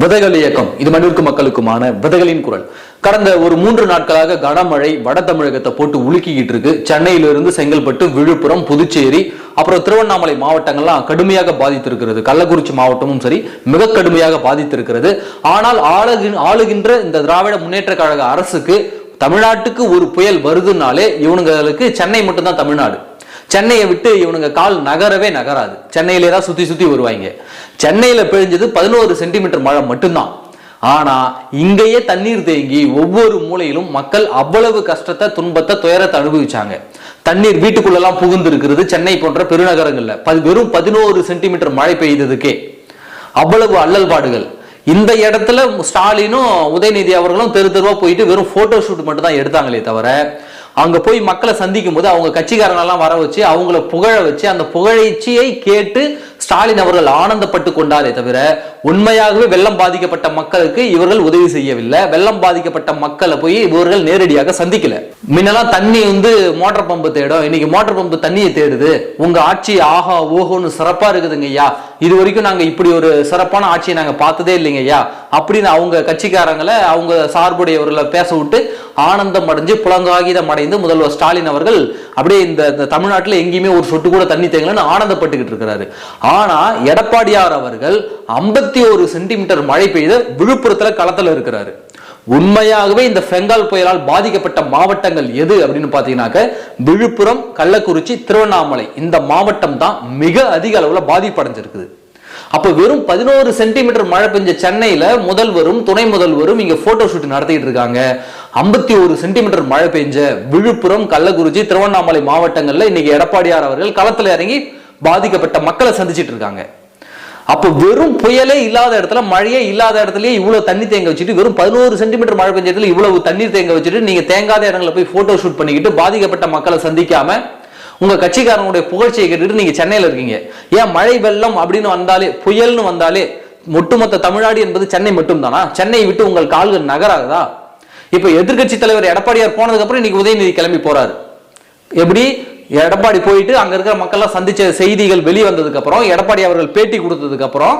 விதைகள் இயக்கம். இது மனிதர்க்கு மக்களுக்குமான விதைகளின் குரல். கடந்த ஒரு மூன்று நாட்களாக கனமழை வட தமிழகத்தை போட்டு உலுக்கிக்கிட்டு இருக்கு. சென்னையிலிருந்து செங்கல்பட்டு விழுப்புரம் புதுச்சேரி அப்புறம் திருவண்ணாமலை மாவட்டங்கள்லாம் கடுமையாக பாதித்திருக்கிறது. கள்ளக்குறிச்சி மாவட்டமும் சரி மிக கடுமையாக பாதித்திருக்கிறது. ஆனால் ஆளுகின் ஆளுகின்ற இந்த திராவிட முன்னேற்ற கழக அரசுக்கு தமிழ்நாட்டுக்கு ஒரு புயல் வருதுனாலே இவனுங்களுக்கு சென்னை மட்டும்தான் தமிழ்நாடு. சென்னையை விட்டு இவனுங்க கால் நகரவே நகராது. சென்னையிலே தான் சுத்தி சுத்தி வருவாங்க சென்னையில பெழிஞ்சது பதினோரு சென்டிமீட்டர் மழை மட்டும்தான். ஆனா இங்கேயே தண்ணீர் தேங்கி ஒவ்வொரு மூலையிலும் மக்கள் அவ்வளவு கஷ்டத்தை துன்பத்தை துயரத்தை அனுபவிச்சாங்க. தண்ணீர் வீட்டுக்குள்ளெல்லாம் புகுந்து இருக்கிறது சென்னை போன்ற பெருநகரங்கள்ல. பது வெறும் பதினோரு சென்டிமீட்டர் மழை பெய்ததுக்கே. அவ்வளவு அல்லல்பாடுகள் இந்த இடத்துல ஸ்டாலினும் உதயநிதி அவர்களும் தெரு தெருவா போயிட்டு வெறும் போட்டோ ஷூட் மட்டும் தான் எடுத்தாங்களே தவிர அங்க போய் மக்களை சந்திக்கும் போது அவங்க கட்சிக்காரனெல்லாம் வர வச்சு அவங்கள புகழ வச்சு அந்த புகழ்ச்சியை கேட்டு ஸ்டாலின் அவர்கள் ஆனந்தப்பட்டு கொண்டாரே தவிர உண்மையாகவே வெள்ளம் பாதிக்கப்பட்ட மக்களுக்கு இவர்கள் உதவி செய்யவில்லை. வெள்ளம் பாதிக்கப்பட்ட மக்களை போய் இவர்கள் நேரடியாக சந்திக்கல. முன்னெல்லாம் தண்ணி வந்து மோட்டார் பம்பு தேடும். இன்னைக்கு மோட்டார் பம்பு தண்ணியை தேடுது. உங்க ஆட்சி ஆஹா ஓஹோன்னு சிறப்பா இருக்குதுங்க ஐயா. இது வரைக்கும் நாங்க இப்படி ஒரு சிறப்பான ஆட்சியை நாங்க பார்த்ததே இல்லைங்க ஐயா. அப்படின்னு அவங்க கட்சிக்காரங்களை அவங்க சார்புடையவர்களை பேச விட்டு ஆனந்தம் அடைஞ்சு புலங்காகிதம் அடைந்து முதல்வர் ஸ்டாலின் அவர்கள் அப்படியே இந்த தமிழ்நாட்டில் எங்கேயுமே ஒரு சொட்டு கூட தண்ணி தேங்கலன்னு ஆனந்தப்பட்டுக்கிட்டு இருக்கிறாரு. ஆனா எடப்பாடியார் அவர்கள் ஐம்பத்தி ஒரு சென்டிமீட்டர் மழை பெய்த விழுப்புரத்துல களத்துல இருக்கிறாரு. உண்மையாகவே இந்த பெங்கால் புயலால் பாதிக்கப்பட்ட மாவட்டங்கள் எது அப்படின்னு பாத்தீங்கன்னாக்க விழுப்புரம் கள்ளக்குறிச்சி திருவண்ணாமலை இந்த மாவட்டம் தான் மிக அதிக அளவுல பாதிப்படைஞ்சிருக்குது. அப்ப வெறும் பதினோரு சென்டிமீட்டர் மழை பெஞ்ச சென்னையில முதல்வரும் துணை முதல்வரும் இங்க போட்டோ ஷூட் நடத்திட்டு இருக்காங்க. ஐம்பத்தி ஒரு சென்டிமீட்டர் மழை பெஞ்ச விழுப்புரம் கள்ளக்குறிச்சி திருவண்ணாமலை மாவட்டங்கள்ல இன்னைக்கு எடப்பாடியார் அவர்கள் களத்துல இறங்கி பாதிக்கப்பட்ட மக்களை சந்திச்சிட்டு இருக்காங்க. அப்போ வெறும் புயலே இல்லாத இடத்துல மழையே இல்லாத இடத்துலயே இவ்வளவு தண்ணி தேங்க வச்சுட்டு வெறும் பதினோரு சென்டிமீட்டர் மழை பெஞ்ச இடத்துல இவ்வளவு தண்ணீர் தேங்க வச்சுட்டு நீங்க தேங்காத இடங்களை போய் போட்டோ ஷூட் பண்ணிக்கிட்டு பாதிக்கப்பட்ட மக்களை சந்திக்காம உங்க கட்சிக்காரனுடைய புகழ்ச்சியை கேட்டுட்டு நீங்க சென்னையில இருக்கீங்க. ஏன் மழை வெள்ளம் அப்படின்னு வந்தாலே புயல்னு வந்தாலே ஒட்டுமொத்த தமிழ்நாடு என்பது சென்னை மட்டும்தானா? சென்னை விட்டு உங்கள் கால்கள் நகராகுதா இப்ப எதிர்க்கட்சி தலைவர் எடப்பாடியார் போனதுக்கு அப்புறம் இன்னைக்கு உதயநிதி கிளம்பி போறாரு. எப்படி? எடப்பாடி போயிட்டு அங்க இருக்கிற மக்கள்லாம் சந்திச்ச செய்திகள் வெளிவந்ததுக்கு அப்புறம் எடப்பாடி அவர்கள் பேட்டி கொடுத்ததுக்கு அப்புறம்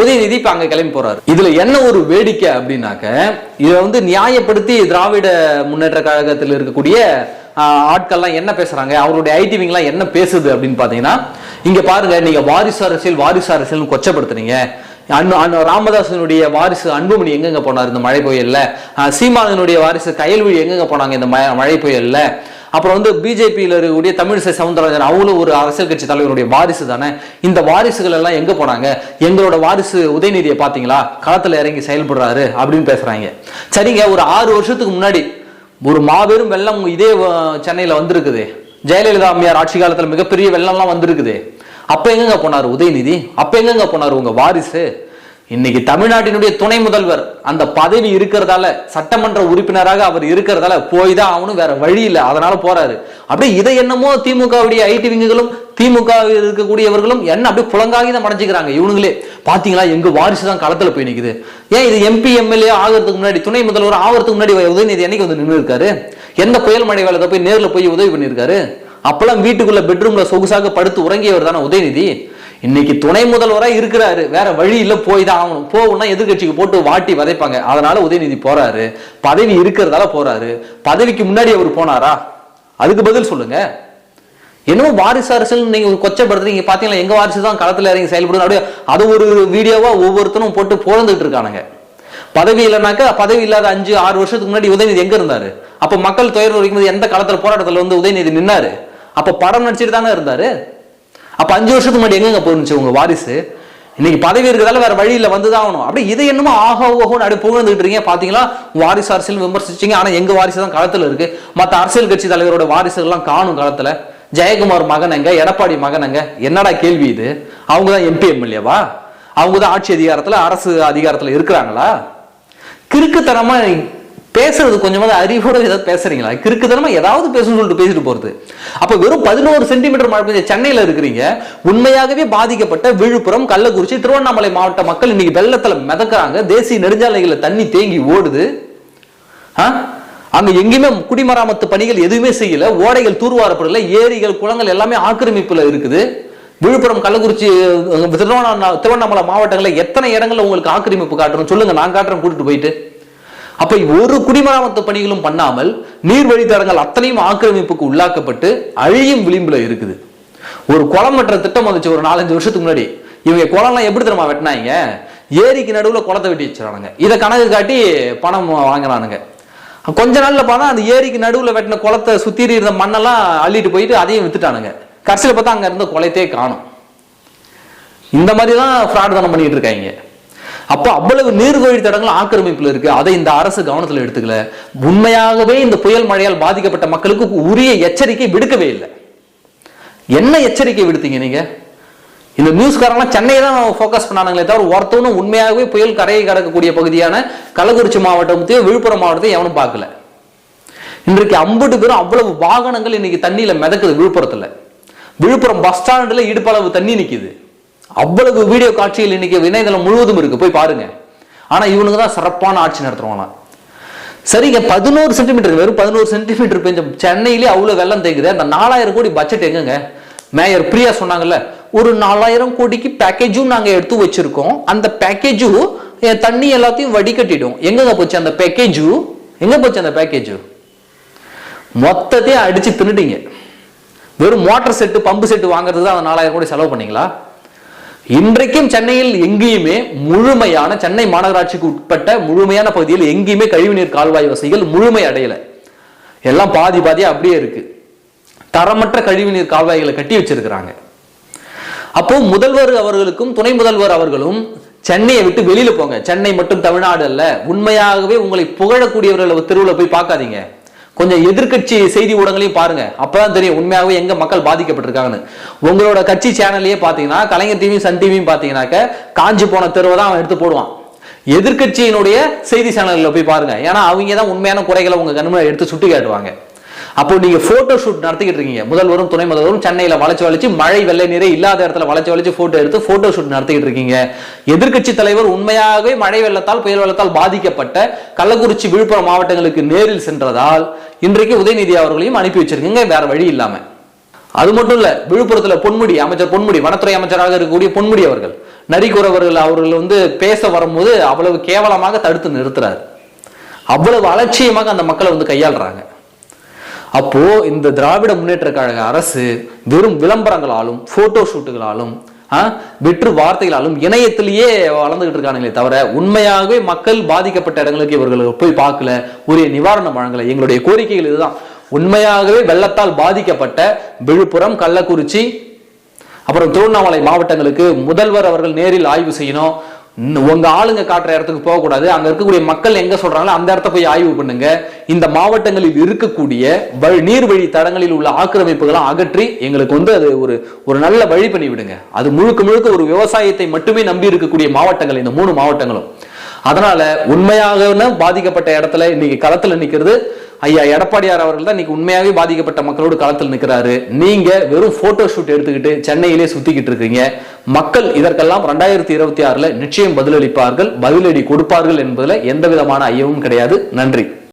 உதயநிதி இப்ப அங்க கிளம்பி போறாரு. இதுல என்ன ஒரு வேடிக்கை அப்படின்னாக்க இதை வந்து நியாயப்படுத்தி திராவிட முன்னேற்ற கழகத்தில் இருக்கக்கூடிய ஆட்கள்லாம் என்ன பேசுறாங்க அவருடைய ஐடிவிங்லாம் என்ன பேசுது அப்படின்னு பாத்தீங்கன்னா இங்க பாருங்க நீங்க வாரிசு அரசியல் வாரிசு அரசியல்னு கொச்சப்படுத்துறீங்க அன்பு ராமதாசனுடைய வாரிசு அன்புமணி எங்கெங்க போனார் இந்த மழை புயல்ல? சீமானனுடைய வாரிசு கயல்விழி எங்கெங்க போனாங்க இந்த மழை புயல்ல? அப்புறம் வந்து பிஜேபியில் இருக்கக்கூடிய தமிழிசை சவுந்தரராஜன் அவங்களும் ஒரு அரசியல் கட்சி தலைவருடைய வாரிசு தானே? இந்த வாரிசுகள் எல்லாம் எங்க போனாங்க? எங்களோட வாரிசு உதயநிதியை பாத்தீங்களா? களத்துல இறங்கி செயல்படுறாரு அப்படின்னு பேசுறாங்க. சரிங்க ஒரு ஆறு வருஷத்துக்கு முன்னாடி ஒரு மாபெரும் வெள்ளம் இதே சென்னையில் சென்னையில வந்திருக்குது. ஜெயலலிதா அம்மையார் ஆட்சி காலத்துல மிகப்பெரிய வெள்ளம்லாம் வந்திருக்குது. அப்ப எங்கங்க போனார் உதயநிதி? அப்ப எங்கங்க போனார் உங்க வாரிசு? இன்னைக்கு தமிழ்நாட்டினுடைய துணை முதல்வர் அந்த பதவி இருக்கிறதால சட்டமன்ற உறுப்பினராக அவர் இருக்கிறதால போய் தான் அவனும் வேற வழி இல்லை. அதனால போறாரு. அப்படியே இதை என்னமோ திமுகவுடைய ஐடி விங்குகளும் திமுக இருக்கக்கூடியவர்களும் என்ன அப்படியே புலங்காகி தான் மறைஞ்சிக்கிறாங்க இவனுங்களே பாத்தீங்களா எங்க வாரிசு தான் களத்துல போய் நிக்குது. ஏன் இது எம்பி எம்எல்ஏ ஆகிறதுக்கு முன்னாடி துணை முதல்வர் ஆகிறதுக்கு முன்னாடி உதயநிதி என்னைக்கு வந்து நின்று இருக்காரு எந்த புயல் மழை வேலை போய் நேரில் போய் உதவி பண்ணியிருக்காரு அப்பெல்லாம் வீட்டுக்குள்ள பெட்ரூம்ல சொகுசாக படுத்து உறங்கியவர் தானே உதயநிதி? இன்னைக்கு துணை முதல்வராக இருக்கிறாரு. வேற வழி இல்லை போய் தான் ஆகணும். போகணும்னா எதிர்க்கட்சிக்கு போட்டு வாட்டி வதைப்பாங்க. அதனால உதயநிதி போறாரு. பதவி இருக்கிறதால போறாரு. பதவிக்கு முன்னாடி அவர் போனாரா? அதுக்கு பதில் சொல்லுங்க. என்னமோ வாரிசு அரசியல் நீங்க கொச்சப்படுத்துறீங்க. பாத்தீங்களா எங்க வாரிசு தான் களத்துல இறங்கி செயல்படுது அப்படியே அது ஒரு வீடியோவா ஒவ்வொருத்தரும் போட்டு புலந்துட்டு இருக்கானுங்க. பதவி இல்லைனாக்கா பதவி இல்லாத அஞ்சு ஆறு வருஷத்துக்கு முன்னாடி உதயநிதி எங்க இருந்தாரு? அப்ப மக்கள் துயர் வரைக்கும் எந்த களத்துல போராட்டத்துல வந்து உதயநிதி நின்னாரு? அப்ப படம் நடிச்சிட்டு தானே இருந்தாரு? அப்ப அஞ்சு வருஷத்துக்கு முன்னாடி எங்கங்க போயிருந்துச்சு உங்க வாரிசு? இன்னைக்கு பதவி இருக்கிறதால வேற வந்து வந்துதான் ஆகணும். அப்படியே இதை என்னமோ ஆகோ ஓஹோன்னு அப்படி புகழ்ந்துட்டு இருக்கீங்க. பாத்தீங்களா? வாரிசு அரசியல் விமர்சிச்சீங்க. ஆனா எங்க வாரிசு தான் களத்துல இருக்கு. மத்த அரசியல் கட்சி தலைவரோட வாரிசுகள்லாம் காணும் களத்துல ஜெயக்குமார் மகனங்க எடப்பாடி மகனங்க என்னடா கேள்வி இது? அவங்க தான் எம்பி எம்எல்ஏவா அவங்க தான் ஆட்சி அதிகாரத்துல அரசு அதிகாரத்துல இருக்கிறாங்களா? கிறுக்குத்தனமா பேசுறது கொஞ்சமாவது அறிவோட ஏதாவது பேசுறீங்களா? கிறுக்குதனமா ஏதாவது பேசணும்னு சொல்லிட்டு பேசிட்டு போறது. அப்ப வெறும் பதினோரு சென்டிமீட்டர் மழை பெஞ்ச சென்னையில இருக்கிறீங்க. உண்மையாகவே பாதிக்கப்பட்ட விழுப்புரம் கள்ளக்குறிச்சி திருவண்ணாமலை மாவட்ட மக்கள் இன்னைக்கு வெள்ளத்துல மிதக்கிறாங்க. தேசிய நெடுஞ்சாலைகளில் தண்ணி தேங்கி ஓடுது. ஆ? அங்க எங்கேயுமே குடிமராமத்து பணிகள் எதுவுமே செய்யல. ஓடைகள் தூர்வாரப்படல. ஏரிகள் குளங்கள் எல்லாமே ஆக்கிரமிப்புல இருக்குது. விழுப்புரம் கள்ளக்குறிச்சி திருவண்ணாமலை திருவண்ணா திருவண்ணாமலை மாவட்டங்களில் எத்தனை இடங்கள்ல உங்களுக்கு ஆக்கிரமிப்பு காட்டுறோம்? சொல்லுங்க. நான் காட்டுறேன் கூட்டிட்டு போயிட்டு. அப்ப ஒரு குடிமராமத்து பணிகளும் பண்ணாமல் நீர் வழித்தடங்கள் அத்தனையும் ஆக்கிரமிப்புக்கு உள்ளாக்கப்பட்டு அழியும் விளிம்புல இருக்குது. ஒரு குளம் வெட்டுற திட்டம் வந்துச்சு ஒரு நாலஞ்சு வருஷத்துக்கு முன்னாடி. இவங்க குளம்லாம் எப்படி தெரியுமா வெட்டினாங்க? ஏரிக்கு நடுவுல குளத்தை வெட்டி வச்சிருக்கானுங்க இதை கணக்கு காட்டி பணம் வாங்குறானுங்க. கொஞ்ச நாள்ல பார்த்தா அந்த ஏரிக்கு நடுவுல வெட்டின குளத்தை சுத்தி இருந்த மண்ணெல்லாம் அள்ளிட்டு போயிட்டு அதையும் வித்துட்டானுங்க. கடைசியில் பார்த்தா அங்க இருந்த குளத்தையே காணும். இந்த மாதிரி தான் ஃப்ராட் தானம் பண்ணிட்டு இருக்காங்க. அப்போ அவ்வளவு நீர்கோழி தடங்கள் ஆக்கிரமிப்பில் இருக்கு. அதை இந்த அரசு கவனத்தில் எடுத்துக்கல. உண்மையாகவே இந்த புயல் மழையால் பாதிக்கப்பட்ட மக்களுக்கு உரிய எச்சரிக்கை விடுக்கவே இல்லை. என்ன எச்சரிக்கை விடுத்தீங்க நீங்க? இந்த நியூஸ்காரங்களாம் சென்னையை தான் ஃபோக்கஸ் பண்ணானுங்களே தவிர ஒருத்தவனும் உண்மையாகவே புயல் கரையை கடக்கக்கூடிய பகுதியான கள்ளக்குறிச்சி மாவட்டத்தையும் விழுப்புரம் மாவட்டத்தையும் எவனும் பார்க்கல. இன்றைக்கு ஐம்பது பேரும் அவ்வளவு வாகனங்கள் இன்னைக்கு தண்ணியில் மிதக்குது விழுப்புரத்தில். விழுப்புரம் பஸ் ஸ்டாண்டில் இடுப்பளவு தண்ணி நிற்கிது அவ்வளவு வீடியோ காட்சிகள் இன்னைக்கு இணையதளம் முழுவதும் இருக்கு. போய் பாருங்க. ஆனா இவனுங்க தான் சிறப்பான ஆட்சி நடத்துறவங்களாம். சரிங்க பதினோரு சென்டிமீட்டர் வெறும் பதினோரு சென்டிமீட்டர் பெஞ்ச சென்னையிலே அவ்வளோ வெள்ளம் தேங்குது. அந்த நாலாயிரம் கோடி பட்ஜெட் எங்கங்க? மேயர் பிரியா சொன்னாங்கல்ல ஒரு நாலாயிரம் கோடிக்கு பேக்கேஜும் நாங்கள் எடுத்து வச்சிருக்கோம். அந்த பேக்கேஜும் தண்ணி எல்லாத்தையும் வடிகட்டிடும். எங்கங்க போச்சு அந்த பேக்கேஜு எங்க போச்சு அந்த பேக்கேஜு மொத்தத்தையும் அடிச்சு தின்னுட்டீங்க. வெறும் மோட்டர் செட்டு பம்பு செட்டு வாங்குறது தான் அந்த நாலாயிரம் கோடி செலவு பண்ணீங்களா? இன்றைக்கும் சென்னையில் எங்கேயுமே முழுமையான சென்னை மாநகராட்சிக்கு உட்பட்ட முழுமையான பகுதியில் எங்கேயுமே கழிவுநீர் கால்வாய் வசதிகள் முழுமை அடையல. எல்லாம் பாதி பாதியா அப்படியே இருக்கு. தரமற்ற கழிவுநீர் கால்வாய்களை கட்டி வச்சிருக்கிறாங்க. அப்போ முதல்வர் அவர்களுக்கும் துணை முதல்வர் அவர்களும் சென்னையை விட்டு வெளியில போங்க. சென்னை மட்டும் தமிழ்நாடு அல்ல உண்மையாகவே உங்களை புகழக்கூடியவர்களை தெருவில் போய் பார்க்காதீங்க. கொஞ்சம் எதிர்க்கட்சி செய்தி ஊடகங்களையும் பாருங்க. அப்பதான் தெரியும் உண்மையாகவே எங்க மக்கள் பாதிக்கப்பட்டிருக்காங்கன்னு. உங்களோட கட்சி சேனல்லையே பாத்தீங்கன்னா கலைஞர் டிவி சன் டிவியும் பாத்தீங்கன்னாக்க காஞ்சி போன தெருவை தான் அவன் எடுத்து போடுவான். எதிர்க்கட்சியினுடைய செய்தி சேனல்ல போய் பாருங்க. ஏன்னா அவங்க தான் உண்மையான குறைகளை உங்க கண்முறை எடுத்து சுட்டி காட்டுவாங்க. அப்போ நீங்க போட்டோ ஷூட் நடத்திக்கிட்டு இருக்கீங்க. முதல்வரும் துணை முதல்வரும் சென்னையில வளைச்சு வளைச்சு மழை வெள்ளை நீரே இல்லாத இடத்துல வளைச்சு வளைச்சு போட்டோ எடுத்து போட்டோ ஷூட் நடத்திக்கிட்டு இருக்கீங்க. எதிர்க்கட்சி தலைவர் உண்மையாகவே மழை வெள்ளத்தால் புயல் வெள்ளத்தால் பாதிக்கப்பட்ட கள்ளக்குறிச்சி விழுப்புரம் மாவட்டங்களுக்கு நேரில் சென்றதால் இன்றைக்கு உதயநிதி அவர்களையும் அனுப்பி வச்சிருக்கீங்க வேற வழி இல்லாம. அது மட்டும் இல்ல விழுப்புரத்துல பொன்முடி அமைச்சர் பொன்முடி வனத்துறை அமைச்சராக இருக்கக்கூடிய பொன்முடி அவர்கள் நரிக்குறவர்கள் அவர்கள் அவர்கள் வந்து பேச வரும்போது அவ்வளவு கேவலமாக தடுத்து நிறுத்துறாரு. அவ்வளவு அலட்சியமாக அந்த மக்களை வந்து கையாளுறாங்க. அப்போ இந்த திராவிட முன்னேற்ற கழக அரசு வெறும் விளம்பரங்களாலும் போட்டோ ஷூட்டுகளாலும் வெற்று வார்த்தைகளாலும் இணையத்திலேயே வளர்ந்துகிட்டு இருக்கானுங்களே தவிர உண்மையாகவே மக்கள் பாதிக்கப்பட்ட இடங்களுக்கு இவர்கள் போய் பார்க்கல. உரிய நிவாரணம் வழங்கல. எங்களுடைய கோரிக்கைகள் இதுதான். உண்மையாகவே வெள்ளத்தால் பாதிக்கப்பட்ட விழுப்புரம் கள்ளக்குறிச்சி அப்புறம் திருவண்ணாமலை மாவட்டங்களுக்கு முதல்வர் அவர்கள் நேரில் ஆய்வு செய்யணும். உங்க ஆளுங்க காட்டுற இடத்துக்கு போகக்கூடாது. அங்க இருக்கக்கூடிய மக்கள் எங்க சொல்றாங்களோ அந்த இடத்த போய் ஆய்வு பண்ணுங்க. இந்த மாவட்டங்களில் இருக்கக்கூடிய நீர்வழி தடங்களில் உள்ள ஆக்கிரமிப்புகளை அகற்றி எங்களுக்கு வந்து அது ஒரு ஒரு நல்ல வழி பண்ணி விடுங்க அது முழுக்க முழுக்க ஒரு விவசாயத்தை மட்டுமே நம்பி இருக்கக்கூடிய மாவட்டங்கள் இந்த மூணு மாவட்டங்களும். அதனால உண்மையாக பாதிக்கப்பட்ட இடத்துல இன்னைக்கு களத்துல நிக்கிறது. ஐயா எடப்பாடியார் அவர்கள் தான் இன்னைக்கு உண்மையாகவே பாதிக்கப்பட்ட மக்களோடு களத்தில் நிற்கிறாரு நீங்க வெறும் போட்டோ ஷூட் எடுத்துக்கிட்டு சென்னையிலே சுத்திக்கிட்டு இருக்கீங்க. மக்கள் இதற்கெல்லாம் ரெண்டாயிரத்தி இருபத்தி ஆறுல நிச்சயம் பதிலளிப்பார்கள் பதிலடி கொடுப்பார்கள் என்பதுல எந்த விதமான ஐயமும் கிடையாது. நன்றி.